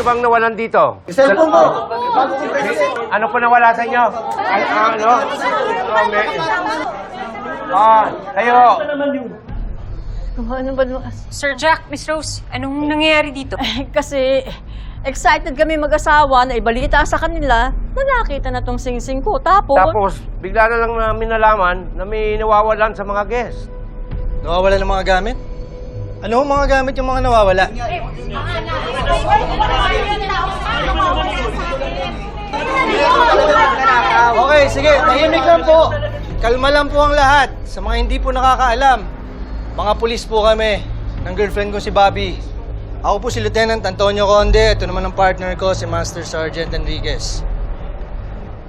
Sino bang nawalan dito? Cellphone mo! Ano po nawala sa inyo? Ay, ah, ano? Oh, may... Ah, kayo. Ano ba naman? Sir Jack, Miss Rose, anong nangyayari dito? Kasi excited kami mag-asawa na ibalita sa kanila na nakita na tong sing-sing ko. Tapos, Tapos, bigla na lang namin nalaman na may nawawalan sa mga guest. Nawawala ng mga gamit? Ano ang mga gamit yung mga nawawala? Okay, sige, tahimik lang po. Kalma lang po ang lahat. Sa mga hindi po nakakaalam, mga pulis po kami ng girlfriend ko si Bobby. Ako po si Lieutenant Antonio Conde. Ito naman ang partner ko, si Master Sergeant Enriquez.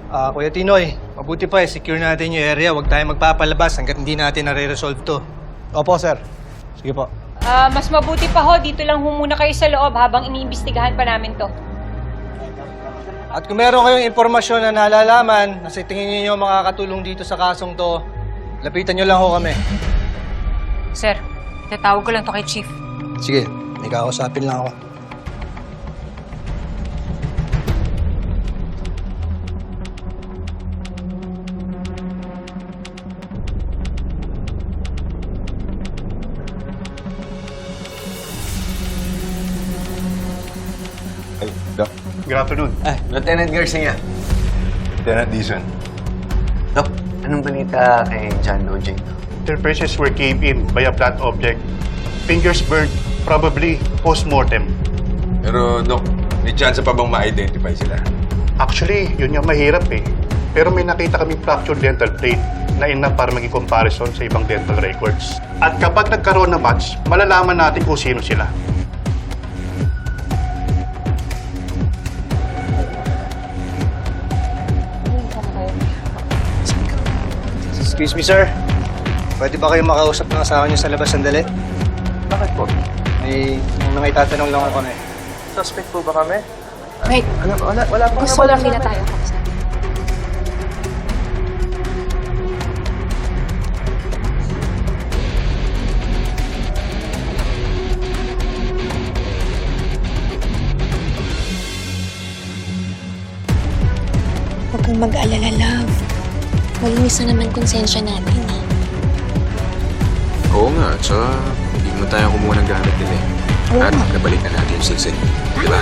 Ah, Kuya Tinoy, mabuti pa eh, secure natin yung area. Huwag tayo magpapalabas hanggat hindi natin nare-resolve to. Opo, sir. Sige po. Ah, mas mabuti pa ho, dito lang ho muna kayo sa loob habang iniimbestigahan pa namin to. At kung meron kayong impormasyon na nalalaman na sa tingin niyo makakatulong dito sa kasong to, lapitan niyo lang ho kami. Sir, tatawag ko lang to kay Chief. Sige, may kakausapin lang ako. Ay, Doc. Good afternoon. Ah, Lieutenant Garcia. Lieutenant Dizon. Dok, anong balita kay John Ojing? Their faces were caved in by a flat object. Fingers burned, probably post-mortem. Pero, Doc, may chance pa bang ma-identify sila? Actually, yun yung mahirap eh. Pero may nakita kaming fractured dental plate na enough para maging comparison sa ibang dental records. At kapag nagkaroon ng match, malalaman natin kung sino sila. Excuse me, sir. Pwede ba kayo makausap ng asawa niyo sa labas sandali? Bakit po? May, may itatanong lang ako kami. Suspect po ba kami? Wait, Ano, wala, wala po. gusto lang nila tayo. Huwag kang mag-alala, love. Malinis na naman konsensya natin, eh. Oo nga, at saka hindi mo tayo kumuha ng gamit nila eh. Oo At nabalik na natin yung sisig. Di ba?